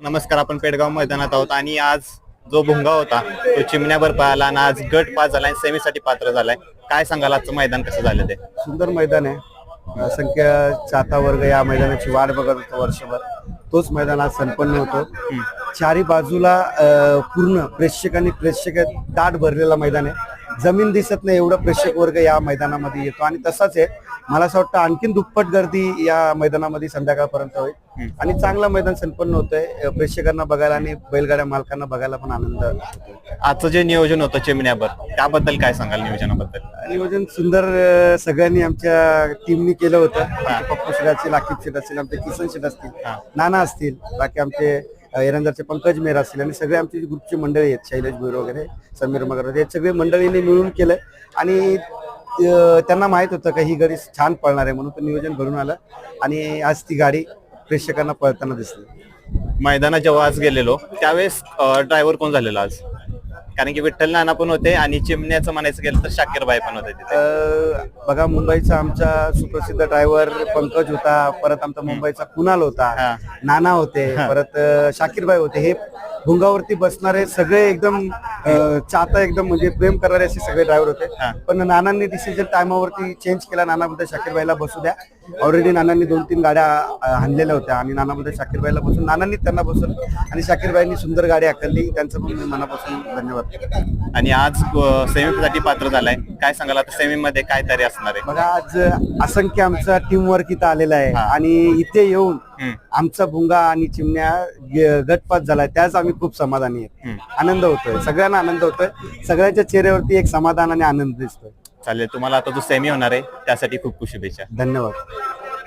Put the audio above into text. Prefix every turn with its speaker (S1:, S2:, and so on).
S1: नमस्कार आपण पेडगाव मैदानात आहोत आणि आज जो भुंगा होता तो चिमण्यावर पळाला आणि आज गट पास झाला आणि सेमीसाठी पात्र झालाय. काय सांगाल आजचं मैदान कसं झालं ते?
S2: सुंदर मैदान आहे. असंख्य चाहता वर्ग या मैदानाची वाट बघत होतो वर्षभर. तोच मैदान आज संपन्न होतो. चारी बाजूला अं, पूर्ण प्रेक्षक आणि प्रेक्षक दाट भरलेला मैदान आहे. जमीन दिसत नाही एवढं प्रेक्षक वर्ग या मैदानामध्ये येतो. आणि तसाच आहे मला असं वाटतं आणखीन दुप्पट गर्दी या मैदानामध्ये संध्याकाळपर्यंत होईल. आणि चांगलं मैदान संपन्न होतंय. प्रेक्षकांना बघायला आणि बैलगाड्या मालकांना बघायला पण आनंद
S1: आजचं जे नियोजन होतं चिमण्यावर त्याबद्दल काय सांगाल नियोजनाबद्दल? नियोजन
S2: सुंदर सगळ्यांनी आमच्या टीमनी केलं होतं. पप्पू शेट असतील आकिब शेट असतील आमचे किसन शेट असतील. नाना असतील बाकी आमचे अं, पंकज मेहर असतील आणि सगळे आमचे ग्रुपची मंडळी आहेत शैलेश भोईर वगैरे समीर मगर हे सगळे मंडळींनी मिळून केलं आणि त्यांना माहीत होतं का ही गाडी छान पळणार आहे म्हणून ते नियोजन घडून आलं आणि आज ती गाडी प्रेक्षकांना पळताना दिसली.
S1: मैदानात जेव्हा आज गेलेलो. त्यावेळेस ड्रायव्हर कोण झालेला आज? कारण की विठ्ठल नाना पण होते आणि चिमण्याचं म्हणायचं गेलं तर शाकीर बाई पण होते तिथे.
S2: अं, बघा मुंबईचा आमचा सुप्रसिद्ध ड्रायव्हर पंकज होता परत आमचा मुंबईचा कुणाल
S1: हा.
S2: होता नाना होते परत अं, शाकीरबाई होते. हे भुंगावरती बसणारे सगळे एकदम अं, चाहता एकदम म्हणजे प्रेम करणारे असे सगळे ड्रायव्हर
S1: हा.
S2: होते पण नानांनी डिसिजन टायमावरती चेंज केला. नानामध्ये शाकीरबाईला बसू द्या. ऑलरेडी नानांनी दोन तीन गाड्या अं, हाणलेल्या होत्या. आणि नानामध्ये शाकीरबाईला बसून नानांनी त्यांना बसवलं आणि शाकीरबाईंनी सुंदर गाडी हाकलली त्यांचं पण मी मनापासून धन्यवाद.
S1: आणि आज सेमीसाठी पात्र झालाय. काय सांगाल? आता सेमी मध्ये काय तयारी असणार आहे?
S2: बघा आज असंख्य आमचा टीम वर्क इथं आलेला आहे. आणि इथे येऊन. आमचा भुंगा आणि चिमण्या गटपात झालाय. त्याच आम्ही खूप समाधानी आहेत.
S1: हम्म.
S2: आनंद होतोय. सगळ्यांना आनंद होतोय. सगळ्यांच्या चेहऱ्यावरती एक समाधान आणि आनंद दिसतोय.
S1: चालेल तुम्हाला आता जो सेमी होणार आहे. त्यासाठी खूप खूप शुभेच्छा.
S2: धन्यवाद.